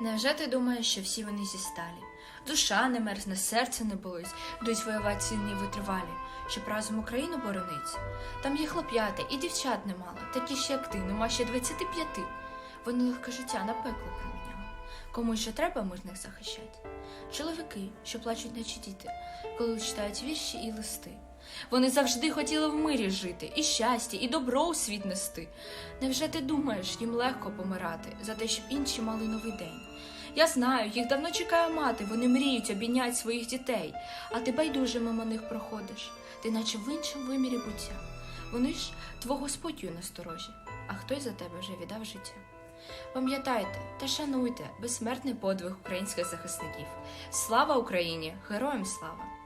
Невже ти думаєш, що всі вони зі сталі? Душа не мерзне, серце не болить, йдуть воювати сильні витривалі, щоб разом Україну боронить. Там є хлоп'ята і дівчат немало, такі ж, як ти, нема ще 25. Вони легке життя на пекло проміняли. Кому що треба, ми ж них захищати. Чоловіки, що плачуть, наче діти, коли читають вірші і листи. Вони завжди хотіли в мирі жити, і щастя, і добро у світ нести. Невже ти думаєш, їм легко помирати за те, щоб інші мали новий день? Я знаю, їх давно чекає мати, вони мріють обійняти своїх дітей, а ти байдуже мимо них проходиш, ти наче в іншому вимірі буття. Вони ж твого спокою насторожі, а хтось за тебе вже віддав життя. Пам'ятайте та шануйте безсмертний подвиг українських захисників. Слава Україні! Героям слава!